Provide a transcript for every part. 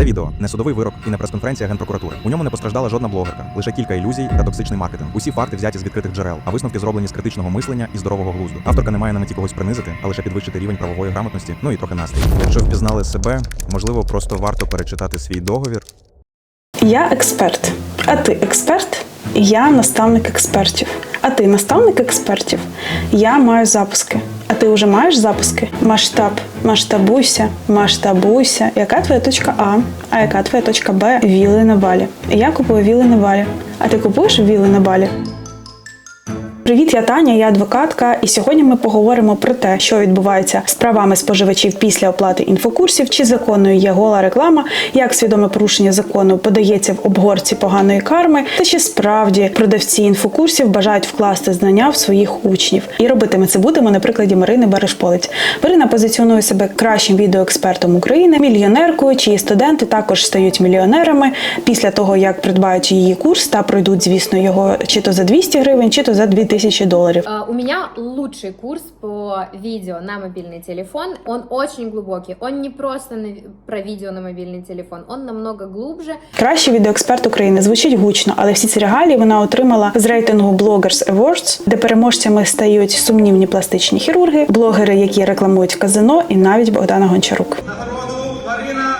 Це відео не судовий вирок і не прес-конференція генпрокуратури. У ньому не постраждала жодна блогерка, лише кілька ілюзій та токсичний маркетинг. Усі факти взяті з відкритих джерел, а висновки зроблені з критичного мислення і здорового глузду. Авторка не має на меті когось принизити, а лише підвищити рівень правової грамотності, ну і трохи настрій. Якщо впізнали себе, можливо, просто варто перечитати свій договір. Я експерт. А ти експерт? Я наставник експертів. А ти наставник експертів? Я маю запуски. А ти вже маєш запуски? Масштаб. Масштабуйся, масштабуйся. Яка твоя точка А? А яка твоя точка Б? Віли на балі. Я купую віли на балі. А ти купуєш віли на балі? Привіт, я Таня, я адвокатка, і сьогодні ми поговоримо про те, що відбувається з правами споживачів після оплати інфокурсів, чи законною є гола реклама, як свідоме порушення закону подається в обгорці поганої карми, та чи справді продавці інфокурсів бажають вкласти знання в своїх учнів. І робити ми це будемо на прикладі Марини Берешполець. Марина позиціонує себе кращим відеоекспертом України, мільйонеркою, чиї студенти також стають мільйонерами після того, як придбають її курс та пройдуть, звісно, його чи то за 200 гривень, чи то за 2000 доларів. А, У меня лучший курс по видео на мобильный телефон. Он очень глубокий. Он не просто на- про видео на мобильный телефон, он намного глубже. Кращий відеоексперт України звучить гучно, але всі ці регалії вона отримала з рейтингу Bloggers Awards, де переможцями стають сумнівні пластичні хірурги, блогери, які рекламують казино, і навіть Богдана Гончарук. Нагороду Марина.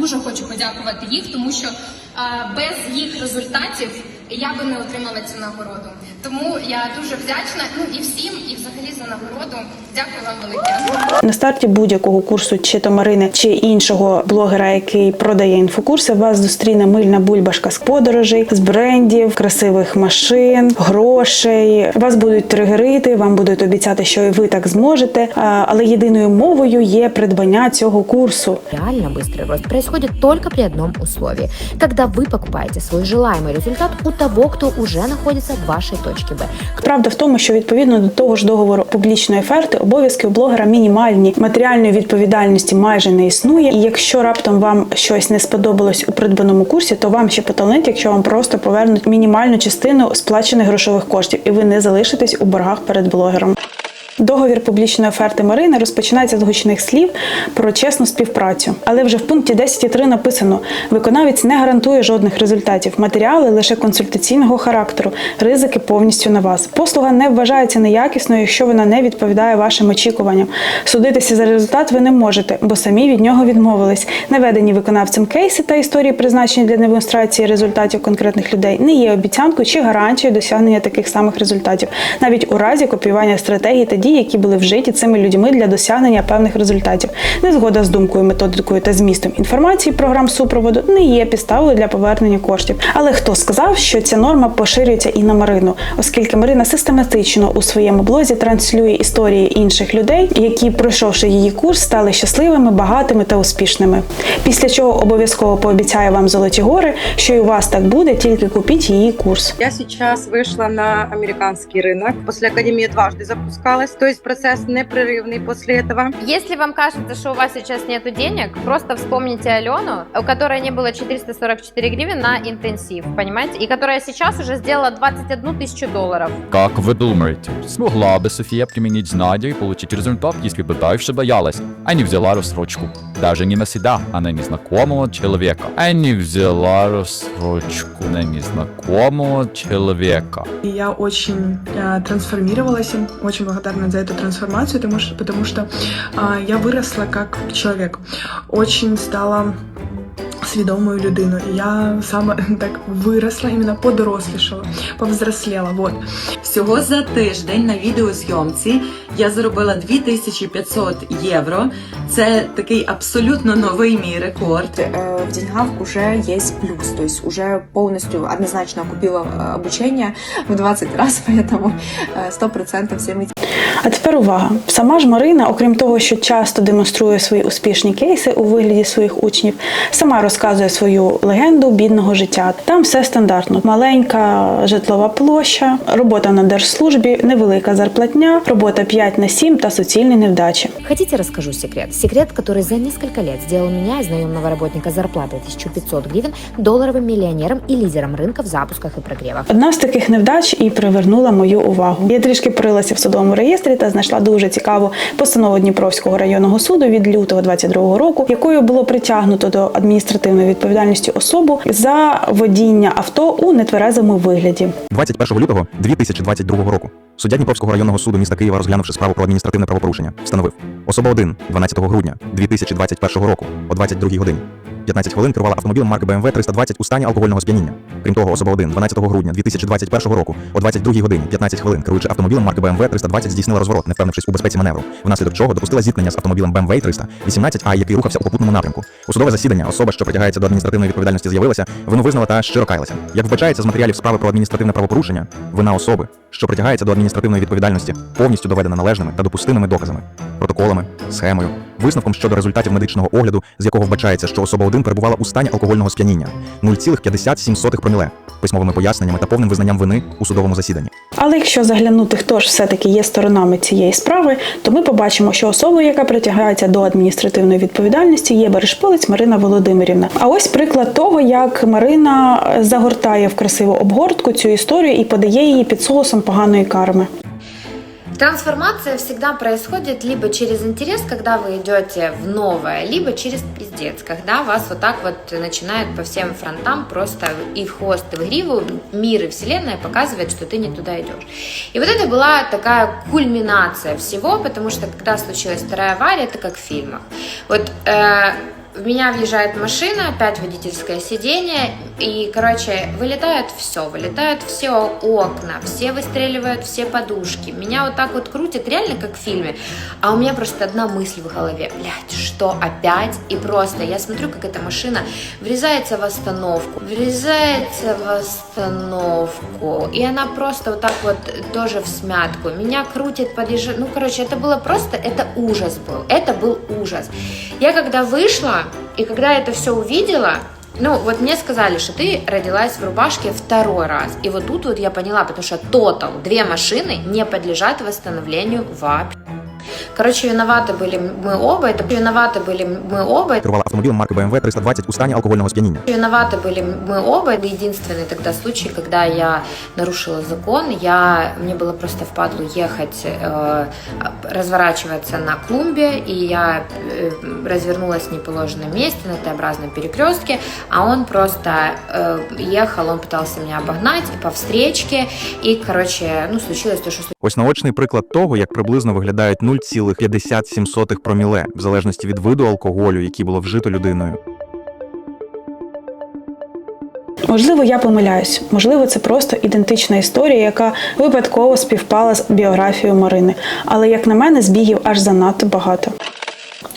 Дуже хочу подякувати їх, тому що а, без їх результатів я би не отримала цю нагороду. Тому я дуже вдячна. Ну і всім, і взагалі за нагороду. Дякую вам велике. На старті будь-якого курсу, чи то Марини, чи іншого блогера, який продає інфокурси, вас зустріне мильна бульбашка з подорожей, з брендів, красивих машин, грошей. Вас будуть тригерити, вам будуть обіцяти, що і ви так зможете. А, Але єдиною мовою є придбання цього курсу. Реально быстрый рост происходит только при одном условии, когда вы покупаете свой желаемый результат у того, кто уже находится в вашей точке Б. Правда в тому, що відповідно до того ж договору публічної оферти обов'язки у блогера мінімальні, матеріальної відповідальності майже не існує. І якщо раптом вам щось не сподобалось у придбаному курсі, то вам ще поталить, якщо вам просто повернуть мінімальну частину сплачених грошових коштів, і ви не залишитесь у боргах перед блогером. Договір публічної оферти Марини розпочинається з гучних слів про чесну співпрацю. Але вже в пункті 10.3 написано: виконавець не гарантує жодних результатів. Матеріали лише консультаційного характеру, ризики повністю на вас. Послуга не вважається неякісною, якщо вона не відповідає вашим очікуванням. Судитися за результат ви не можете, бо самі від нього відмовились. Наведені виконавцем кейси та історії, призначені для демонстрації результатів конкретних людей, не є обіцянкою чи гарантією досягнення таких самих результатів, навіть у разі копіювання стратегій та дій, які були вжиті цими людьми для досягнення певних результатів. Незгода з думкою, методикою та змістом інформації програм супроводу не є підставою для повернення коштів. Але хто сказав, що ця норма поширюється і на Марину, оскільки Марина систематично у своєму блозі транслює історії інших людей, які, пройшовши її курс, стали щасливими, багатими та успішними. Після чого обов'язково пообіцяє вам золоті гори, що і у вас так буде, тільки купіть її курс. Я сейчас вышла на американский рынок. После академии дважды запускалась. То есть процесс непрерывный после этого. Если вам кажется, что у вас сейчас нету денег, просто вспомните Алену, у которой не было 444 гривен на интенсив, понимаете? И которая сейчас уже сделала 21 тысячу долларов. Как вы думаете, смогла бы София применить знания и получить результат, если бы дальше боялась, а не взяла рассрочку? Даже не на себя, а на незнакомого человека. А не взяла рассрочку на незнакомого человека. И я очень э, трансформировалась, им очень благодарна за эту трансформацию, потому что, потому что э, я выросла как человек, очень стала свідомою людиною. Я саме так виросла, іменно подорослішала, повзросліла. Вот. Всього за тиждень на відеозйомці я заробила 2500 євро. Це такий абсолютно новий мій рекорд. э, в деньгах уже есть плюс, то есть уже полностью однозначно окупила э, обучение в 20 раз, поэтому э, 100% всем этим А тепер увага. Сама ж Марина, окрім того, що часто демонструє свої успішні кейси у вигляді своїх учнів, сама розказує свою легенду бідного життя. Там все стандартно: маленька житлова площа, робота на держслужбі, невелика зарплатня, робота 5 на 7 та суцільні невдачі. Хотите, расскажу секрет? Секрет, который за несколько лет сделал меня из наемного работника зарплатой 1500 гривен долларовым миллионером и лидером рынка в запусках и прогревах. Одна з таких невдач і привернула мою увагу. Я трішки порилася в судовому реєстрі реєстрі та знайшла дуже цікаву постанову Дніпровського районного суду від лютого 22 року, якою було притягнуто до адміністративної відповідальності особу за водіння авто у нетверезому вигляді. 21 лютого 2022 року суддя Дніпровського районного суду міста Києва, розглянувши справу про адміністративне правопорушення, встановив особа 1 12 грудня 2021 року о 22 годині. 15 хвилин керувала автомобілем марки BMW 320 у стані алкогольного сп'яніння. Крім того, особа 1 12 грудня 2021 року о 22 годині 15 хвилин, керуючи автомобілем марки BMW 320, здійснила розворот, не впевнившись у безпеці маневру, внаслідок чого допустила зіткнення з автомобілем BMW 318 а який рухався у попутному напрямку. У судове засідання особа, що притягається до адміністративної відповідальності, з'явилася, вину визнала та щиро каялася. Як вбачається з матеріалів справи про адміністративне правопорушення, вина особи, що притягається до адміністративної відповідальності, повністю доведена належними та допустимими доказами, протоколами, схемою, висновком щодо результатів медичного огляду, з якого вбачається, що особа 1 перебувала у стані алкогольного сп'яніння 0,57 проміле, письмовими поясненнями та повним визнанням вини у судовому засіданні. Але якщо заглянути, хто ж все-таки є сторонами цієї справи, то ми побачимо, що особою, яка притягається до адміністративної відповідальності, є Берешполець Марина Володимирівна. А ось приклад того, як Марина загортає в красиву обгортку цю історію і подає її під соусом поганої карми. Трансформация всегда происходит либо через интерес, когда вы идете в новое, либо через пиздец, когда вас вот так вот начинают по всем фронтам просто и в хвост, и в гриву мир и вселенная показывает, что ты не туда идешь. И вот это была такая кульминация всего, потому что когда случилась вторая авария, это как в фильмах. Вот э, в меня въезжает машина, опять водительское сиденье, и, короче, вылетает все, вылетают все окна, все выстреливают все подушки. Меня вот так вот крутит, реально как в фильме. А у меня просто одна мысль в голове, блядь, что опять? И просто я смотрю, как эта машина врезается в остановку, врезается в остановку, и она просто вот так вот тоже в смятку. Меня крутит, подъезжает. Ну, короче, это было просто, это ужас был, это был ужас. Я когда вышла, и когда это все увидела, ну, вот мне сказали, что ты родилась в рубашке второй раз. И вот тут вот я поняла, потому что тотал, две машины не подлежат восстановлению вообще. Короче, виноваты были мы оба, это виноваты были мы оба, Керувала автомобілем марки BMW 320 у стані алкогольного сп'яніння. Виноваты были мы оба. Это единственный тогда случай, когда я нарушила закон. Я, мне было просто впадлу ехать, э, разворачиваться на клумбе, и я э, развернулась в неположенном месте на Т-образном перекрестке, а он просто э, ехал, он пытался меня обогнать по встречке, и, короче, ну, случилось то, что Ось наочний приклад того, як приблизно виглядають 0,57 проміле, в залежності від виду алкоголю, який було вжито людиною. Можливо, я помиляюсь. Можливо, це просто ідентична історія, яка випадково співпала з біографією Марини. Але, як на мене, збігів аж занадто багато.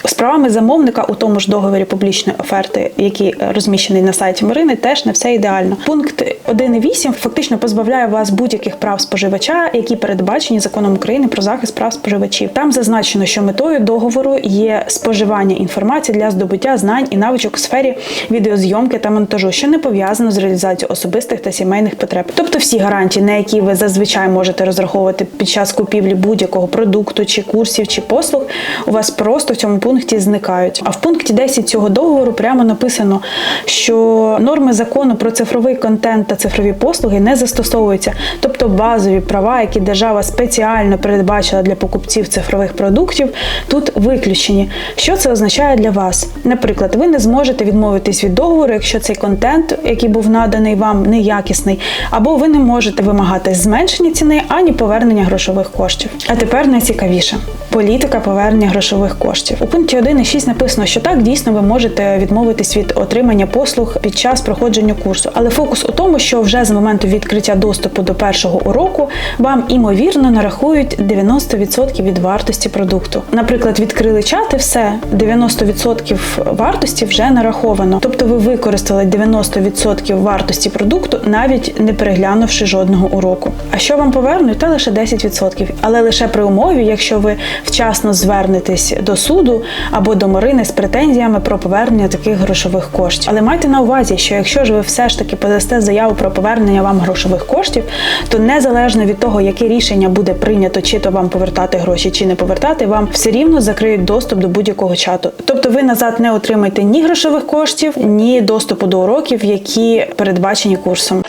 З правами замовника у тому ж договорі публічної оферти, який розміщений на сайті Марини, теж не все ідеально. Пункт 1.8 фактично позбавляє вас будь-яких прав споживача, які передбачені законом України про захист прав споживачів. Там зазначено, що метою договору є споживання інформації для здобуття знань і навичок у сфері відеозйомки та монтажу, що не пов'язано з реалізацією особистих та сімейних потреб. Тобто всі гарантії, на які ви зазвичай можете розраховувати під час купівлі будь-якого продукту, чи курсів, чи послуг, у вас просто в цьому пункті зникають. А в пункті 10 цього договору прямо написано, що норми закону про цифровий контент та цифрові послуги не застосовуються, тобто базові права, які держава спеціально передбачила для покупців цифрових продуктів, тут виключені. Що це означає для вас? Наприклад, ви не зможете відмовитись від договору, якщо цей контент, який був наданий вам, неякісний, або ви не можете вимагати зменшення ціни ані повернення грошових коштів. А тепер найцікавіше політика повернення грошових коштів. Пункті 1 і 6 написано, що так дійсно ви можете відмовитись від отримання послуг під час проходження курсу. Але фокус у тому, що вже з моменту відкриття доступу до першого уроку вам імовірно нарахують 90% від вартості продукту. Наприклад, відкрили чат і все 90% вартості вже нараховано. Тобто ви використали 90% вартості продукту, навіть не переглянувши жодного уроку. А що вам повернуть? Та лише 10%. Але лише при умові, якщо ви вчасно звернетесь до суду або до Марини з претензіями про повернення таких грошових коштів. Але майте на увазі, що якщо ж ви все ж таки подасте заяву про повернення вам грошових коштів, то незалежно від того, яке рішення буде прийнято, чи то вам повертати гроші, чи не повертати, вам все рівно закриють доступ до будь-якого чату. Тобто ви назад не отримаєте ні грошових коштів, ні доступу до уроків, які передбачені курсом.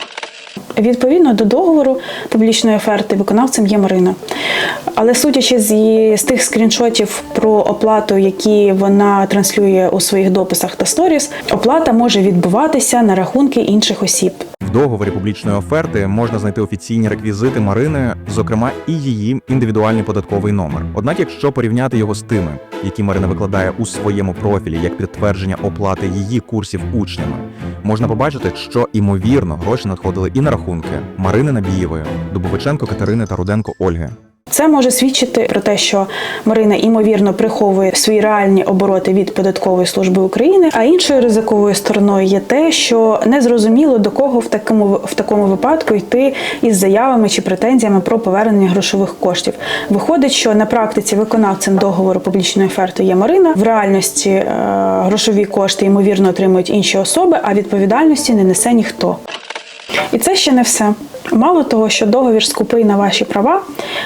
Відповідно до договору публічної оферти виконавцем є Марина. Але судячи з, з тих скріншотів про оплату, які вона транслює у своїх дописах та сторіс, оплата може відбуватися на рахунки інших осіб. Договорі публічної оферти можна знайти офіційні реквізити Марини, зокрема і її індивідуальний податковий номер. Однак, якщо порівняти його з тими, які Марина викладає у своєму профілі як підтвердження оплати її курсів учнями, можна побачити, що імовірно гроші надходили і на рахунки Марини Набієвої, Дубовиченко Катерини та Руденко Ольги. Це може свідчити про те, що Марина імовірно приховує свої реальні обороти від податкової служби України. А іншою ризиковою стороною є те, що незрозуміло до кого в такому в такому випадку йти із заявами чи претензіями про повернення грошових коштів. Виходить, що на практиці виконавцем договору публічної оферти є Марина. В реальності е, грошові кошти ймовірно отримують інші особи, а відповідальності не несе ніхто. І це ще не все. Мало того, що договір скупий на ваші права,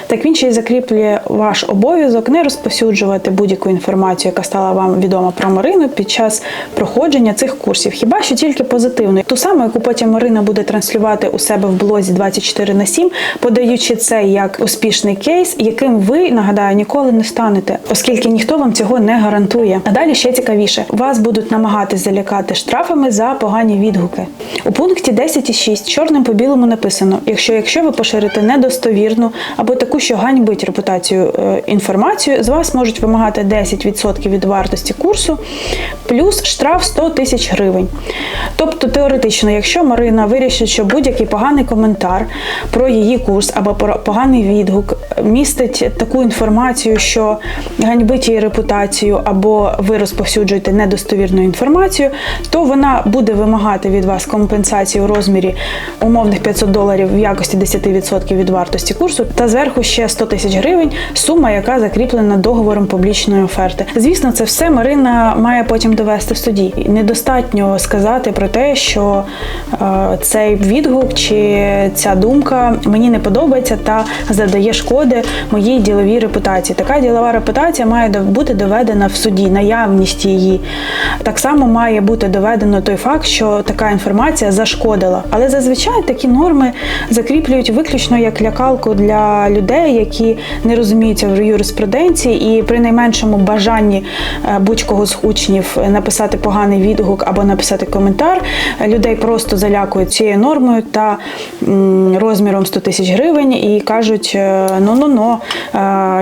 так він ще й закріплює ваш обов'язок не розповсюджувати будь-яку інформацію, яка стала вам відома про Марину під час проходження цих курсів. Хіба що тільки позитивну, ту саму, яку потім Марина буде транслювати у себе в блозі 24 на 7, подаючи це як успішний кейс, яким ви нагадаю ніколи не станете, оскільки ніхто вам цього не гарантує. А далі ще цікавіше: вас будуть намагатись залякати штрафами за погані відгуки. У пункті 10.6 чорним по білому написано: якщо якщо ви поширите недостовірну або таку, що ганьбить репутацію е, інформацію, з вас можуть вимагати 10% від вартості курсу плюс штраф 100 тисяч гривень. Тобто, теоретично, якщо Марина вирішить, що будь-який поганий коментар про її курс або про поганий відгук містить таку інформацію, що ганьбить її репутацію, або ви розповсюджуєте недостовірну інформацію, то вона буде вимагати від вас компенсації у розмірі умовних 500 доларів в якості 10% від вартості курсу, та зверху ще 100 тисяч гривень, сума, яка закріплена договором публічної оферти. Звісно, це все Марина має потім довести в суді. Недостатньо сказати про те, що е, цей відгук чи ця думка мені не подобається та завдає шкоди моїй діловій репутації. Така ділова репутація має бути доведена в суді, наявність її. Так само має бути доведено той факт, що така інформація зашкодила. Але зазвичай такі норми закріплюють виключно як лякалку для людей, які не розуміються в юриспруденції, і при найменшому бажанні е, будь-кого з учнів написати поганий відгук або написати коментар, е, людей просто залякують цією нормою та розміром 100 тисяч гривень і кажуть: ну ну ну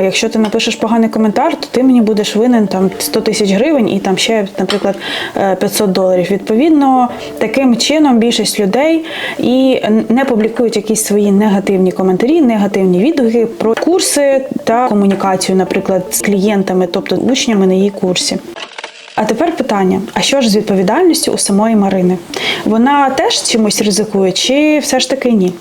якщо ти напишеш поганий коментар, то ти мені будеш винен там 100 тисяч гривень і там ще, наприклад, е, 500 доларів. Відповідно, таким чином більшість людей і не публікують якісь свої негативні коментарі, негативні відгуки про курси та комунікацію, наприклад, з клієнтами, тобто учнями на її курсі. А тепер питання: а що ж з відповідальністю у самої Марини? Вона теж чимось ризикує, чи все ж таки ні?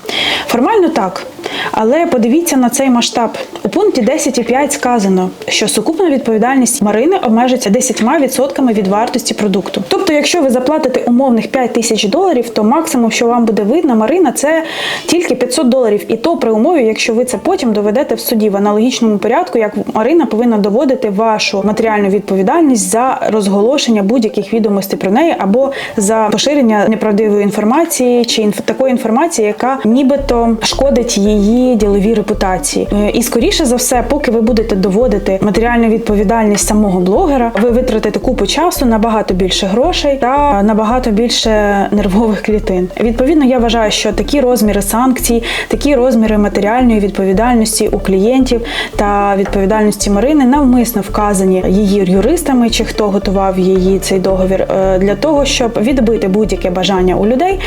Формально так. Але подивіться на цей масштаб. Пункті 10.5 сказано, що сукупна відповідальність Марини обмежиться 10% від вартості продукту. Тобто, якщо ви заплатите умовних 5 тисяч доларів, то максимум, що вам буде видно, Марина, це тільки 500 доларів. І то при умові, якщо ви це потім доведете в суді в аналогічному порядку, як Марина повинна доводити вашу матеріальну відповідальність за розголошення будь-яких відомостей про неї або за поширення неправдивої інформації чи інф- такої інформації, яка нібито шкодить її діловій репутації. Е, І скоріше за все, поки ви будете доводити матеріальну відповідальність самого блогера, ви витратите купу часу, набагато більше грошей та набагато більше нервових клітин. Відповідно, я вважаю, що такі розміри санкцій, такі розміри матеріальної відповідальності у клієнтів та відповідальності Марини навмисно вказані її юристами, чи хто готував її цей договір е, для того, щоб відбити будь-яке бажання у людей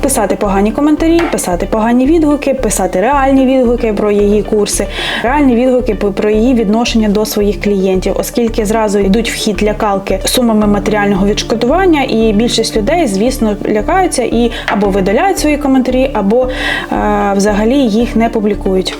писати погані коментарі, писати погані відгуки, писати реальні відгуки про її курси, реальні відгуки про її відношення до своїх клієнтів, оскільки зразу йдуть в хід лякалки сумами матеріального відшкодування, і більшість людей, звісно, лякаються і або видаляють свої коментарі, або е, взагалі їх не публікують.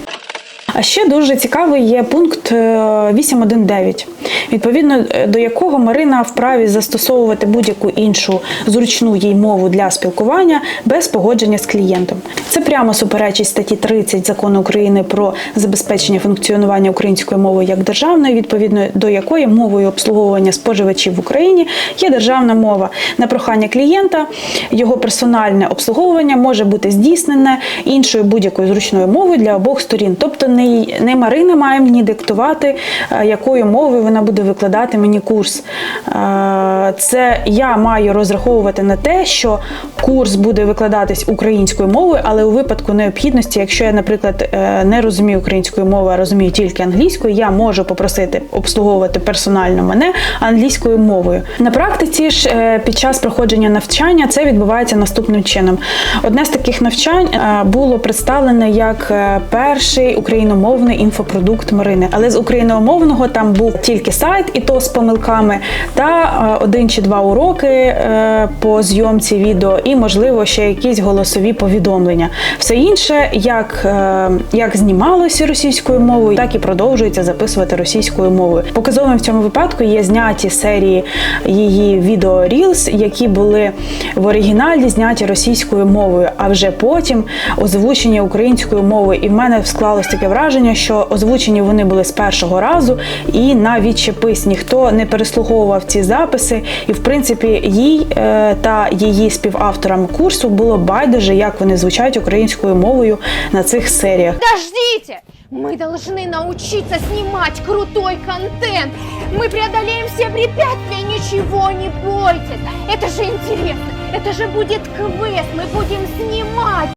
А ще дуже цікавий є пункт е, 8.1.9, відповідно е, до якого Марина вправі застосовувати будь-яку іншу зручну їй мову для спілкування без погодження з клієнтом. Це прямо суперечить статті 30 закону України про забезпечення функціонування української мови як державної, відповідно до якої мовою обслуговування споживачів в Україні є державна мова. На прохання клієнта його персональне обслуговування може бути здійснене іншою будь-якою зручною мовою для обох сторін. Тобто не, й- не Марина має мені диктувати, е, якою мовою вона буде викладати мені курс. Е, Це я маю розраховувати на те, що курс буде викладатись українською мовою, але у випадку необхідності, якщо я, наприклад, е, не розумію української мови, а розумію тільки англійською, я можу попросити обслуговувати персонально мене англійською мовою. На практиці ж під час проходження навчання це відбувається наступним чином. Одне з таких навчань було представлене як перший україномовний інфопродукт Марини, але з україномовного там був тільки сайт, і то з помилками, та е, один чи два уроки е, по зйомці відео, і можливо ще якісь голосові повідомлення. Все інше, як, е, як знімалося російською мовою, так і продовжується записувати російською мовою. Показовим в цьому випадку є зняті серії її відео Reels, які були в оригіналі зняті російською мовою, а вже потім озвучені українською мовою. І в мене склалось таке враження, що озвучені вони були з першого разу, і на відчепись ніхто не переслуховував ці записи. І в принципі, їй е, та її співавторам курсу було байдуже, як вони звучать українською мовою на цих серіях. Подождите! Мы должны научиться снимать крутой контент. Мы преодолеем все препятствия, ничего не бойтесь. Это же интересно. Это же будет квест. Мы будем снимать.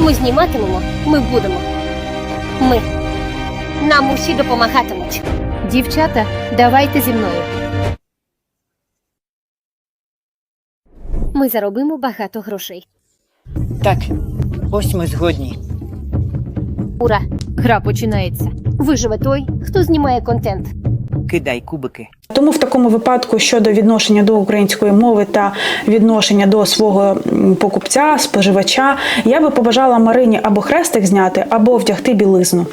Ми зніматимемо, ми будемо. Ми. Нам усі допомагатимуть. Дівчата, давайте зі мною. Ми заробимо багато грошей. Так, ось ми згодні. Ура! Гра починається. Виживе той, хто знімає контент. Кидай кубики. Тому в такому випадку щодо відношення до української мови та відношення до свого покупця, споживача, я би побажала Марині або хрестик зняти, або вдягти білизну.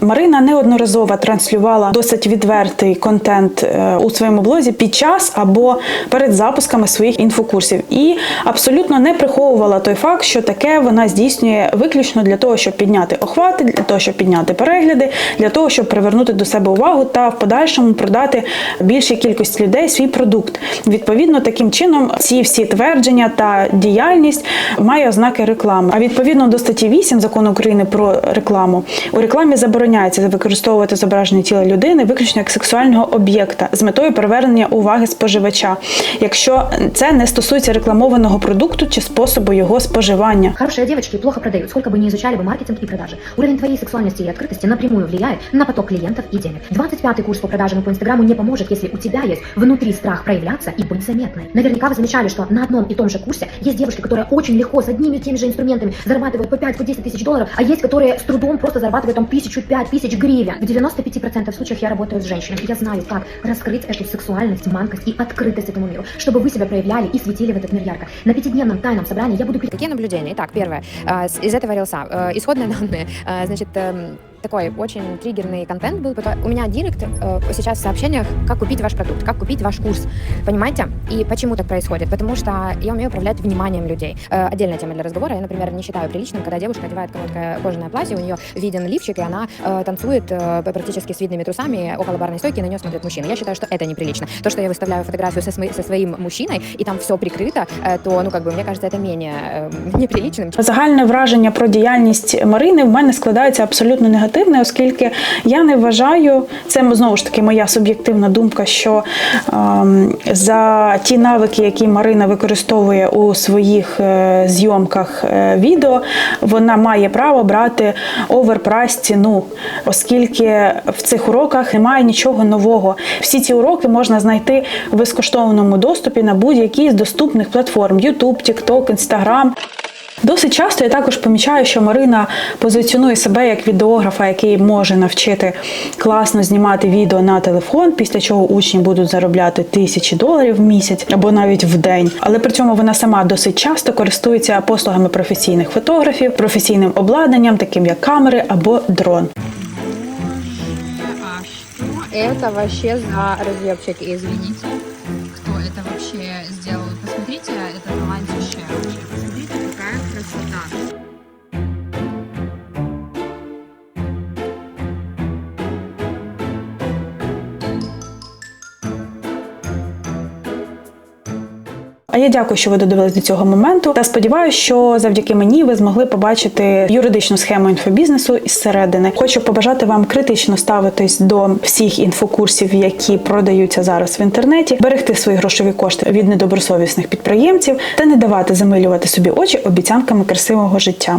Марина неодноразово транслювала досить відвертий контент е, у своєму блозі під час або перед запусками своїх інфокурсів і абсолютно не приховувала той факт, що таке вона здійснює виключно для того, щоб підняти охвати, для того, щоб підняти перегляди, для того, щоб привернути до себе увагу та в подальшому продати більшій кількості людей свій продукт. Відповідно, таким чином ці всі твердження та діяльність має ознаки реклами. А відповідно до статті 8 закону України про рекламу у рекламі забороняється використовувати зображення тіла людини виключно як сексуального об'єкта з метою привернення уваги споживача, якщо це не стосується рекламованого продукту чи способу його споживання. Хорошие девочки плохо продают, сколько бы ни изучали бы маркетинг и продажи. Уровень твоей сексуальности и открытости напрямую влияет на поток клиентов и денег. 25-й курс по продажам и по Инстаграму не поможет, если у тебя есть внутри страх проявляться и быть заметной. Наверняка вы замечали, что на одном и том же курсе есть девушки, которые очень легко с одними и теми же инструментами зарабатывают по 5, по 10 тысяч долларов, а есть, которые с трудом просто зарабатывают там тысячу, пять тысяч гривен. В 95% случаев я работаю с женщинами, и я знаю, как раскрыть эту сексуальность, манкость и открытость этому миру, чтобы вы себя проявляли и светили в этот мир ярко. На пятидневном тайном собрании я буду Какие наблюдения? Итак, первое. а, с- Из этого рилса. э, Исходные данные. А, Значит, эм, такой очень триггерный контент был. Потом- У меня директ э, сейчас в сообщениях, как купить ваш продукт, как купить ваш курс. Понимаете? И почему так происходит? Потому что я умею управлять вниманием людей. Э, Отдельная тема для разговора. Я, например, не считаю приличным, когда девушка одевает короткое кожаное платье, у нее виден лифчик, и она э, танцует э, практически с видными трусами около барной стойки, и на нее смотрят мужчины. Я считаю, что это неприлично. То, что я выставляю фотографию со, смо- со своим мужчиной, и там все прикрыто, э, то, ну, как бы, мне кажется, это менее э, неприличным, Загальне враження про діяльність Марини в мене складається абсолютно негативне, оскільки я не вважаю, це знову ж таки моя суб'єктивна думка, що ем, за ті навики, які Марина використовує у своїх е, зйомках е, відео, вона має право брати оверпрайс ціну, оскільки в цих уроках немає нічого нового. Всі ці уроки можна знайти в безкоштовному доступі на будь-якій з доступних платформ: YouTube, TikTok, Instagram. Досить часто я також помічаю, що Марина позиціонує себе як відеографа, який може навчити класно знімати відео на телефон, після чого учні будуть заробляти тисячі доларів в місяць або навіть в день. Але при цьому вона сама досить часто користується послугами професійних фотографів, професійним обладнанням, таким як камери або дрон. Это вообще за разъебчик, извините. Кто это вообще сделал? Я дякую, що ви додивились до цього моменту. Та сподіваюся, що завдяки мені ви змогли побачити юридичну схему інфобізнесу із середини. Хочу побажати вам критично ставитись до всіх інфокурсів, які продаються зараз в інтернеті, берегти свої грошові кошти від недобросовісних підприємців та не давати замилювати собі очі обіцянками красивого життя.